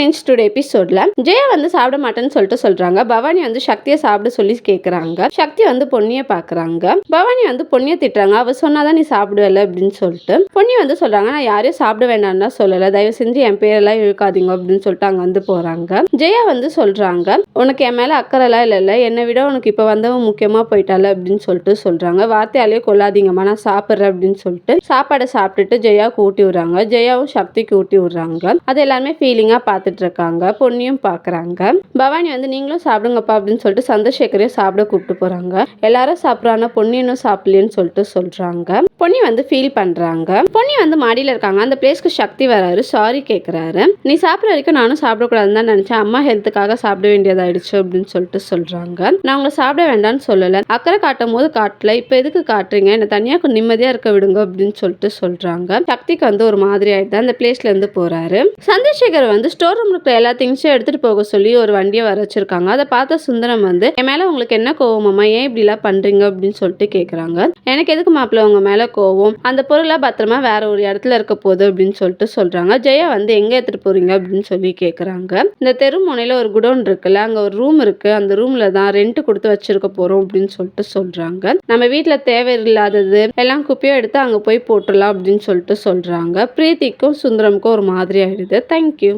Friends today எபிசோட்ல ஜெயா வந்து சாப்பிட மாட்டேன்னு சொல்லிட்டு சொல்றாங்க. பவானி வந்து சக்தியை சாப்பிட சொல்லி கேக்குறாங்க. சக்தி வந்து பொன்னியை பாக்குறாங்க. பவானி வந்து பொன்னியை திட்டுறாங்க. அவ சொன்னாதான் நீ சாப்பிடுவல அப்படின்னு சொல்லிட்டு பொன்னி வந்து சொல்றாங்க நான் யாரையும் சாப்பிட வேண்டாம்னா சொல்லலை சொல்லல. தயவு செஞ்சு என் பேரெல்லாம் இழுக்காதீங்க அப்படின்னு சொல்லிட்டு அங்க வந்து போறாங்க. ஜெயா வந்து சொல்றாங்க உனக்கு என் மேல அக்கறைலாம் இல்லைல்ல என்னை விட உனக்கு இப்ப வந்தவன் முக்கியமா போயிட்டால அப்படின்னு சொல்லிட்டு சொல்றாங்க. வார்த்தையாலேயே கொள்ளாதீங்கம்மா. நான் சாப்பிட்றேன் அப்படின்னு சொல்லிட்டு சாப்பாடை சாப்பிட்டுட்டு ஜெயாவுக்கு ஊட்டி விடுறாங்க. ஜெயாவும் சக்திக்கு ஊட்டி விடுறாங்க. அது எல்லாருமே ஃபீலிங்காக பார்த்து இருக்காங்க பொன்னியும் பார்க்குறாங்க பவானி வந்து நீங்களும் சாப்பிடுங்கப்பா அப்படின்னு சொல்லிட்டு சந்திரசேகரையும் சாப்பிட கூப்பிட்டு போகிறாங்க எல்லாரும் சாப்பிட்றாங்க பொன்னி இன்னும் சாப்பிடலன்னு சொல்லிட்டு சொல்கிறாங்க பொன்னி வந்து ஃபீல் பண்ணுறாங்க பொன்னி வந்து மாடியில் இருக்காங்க. அந்த பிளேஸ்க்கு சக்தி வராரு. சாரி கேட்குறாரு நீ சாப்பிட்ற வரைக்கும் நானும் சாப்பிடக்கூடாதுன்னு தான் நினச்சேன். அம்மா ஹெல்த்துக்காக சாப்பிட வேண்டியதாயிடுச்சு அப்படின்னு சொல்லிட்டு சொல்கிறாங்க நான் உங்களை சாப்பிட வேண்டாம்னு சொல்லலை. அக்கறை காட்டும் போது காட்டல. இப்போ எதுக்கு காட்டுறீங்க? என்னை தனியாக கொஞ்சம் நிம்மதியாக இருக்க விடுங்க அப்படின்னு சொல்லிட்டு சொல்கிறாங்க சக்திக்கு வந்து ஒரு மாதிரி ஆயிடுது. அந்த பிளேஸ்ல இருந்து போறாரு. சந்திரசேகர் வந்து ஸ்டோர் ரூம்ல இருக்கிற எல்லா திங்ஸும் எடுத்துட்டு போக சொல்லி ஒரு வண்டியை வர வச்சிருக்காங்க. அதை பார்த்த சுந்தரம் வந்து என் மேலே உங்களுக்கு என்ன கோவமாம்மா ஏன் இப்படிலாம் பண்ணுறீங்க அப்படின்னு சொல்லிட்டு கேட்குறாங்க எனக்கு எதுக்கு மாப்பிள்ள உங்கள் மேலே கோவம்? அந்த பொருளை பத்திரமா வேற ஒரு இடத்துல இருக்க போகுது அப்படின்னு சொல்லிட்டு சொல்கிறாங்க ஜெயா வந்து எங்கே எடுத்துகிட்டு போகிறீங்க அப்படின்னு சொல்லி கேட்குறாங்க இந்த தெரு முனையில் ஒரு குடோன் இருக்குல்ல அங்கே ஒரு ரூம் இருக்கு. அந்த ரூமில் தான் ரெண்ட் கொடுத்து வச்சிருக்க போகிறோம் அப்படின்னு சொல்லிட்டு சொல்கிறாங்க நம்ம வீட்ல தேவையில்லாதது எல்லாம் குப்பையும் எடுத்து அங்கே போய் போட்டுடலாம் அப்படின்னு சொல்லிட்டு சொல்கிறாங்க பிரீத்திக்கும் சுந்தரமுக்கும் ஒரு மாதிரி ஆயிடுது. தேங்க்யூ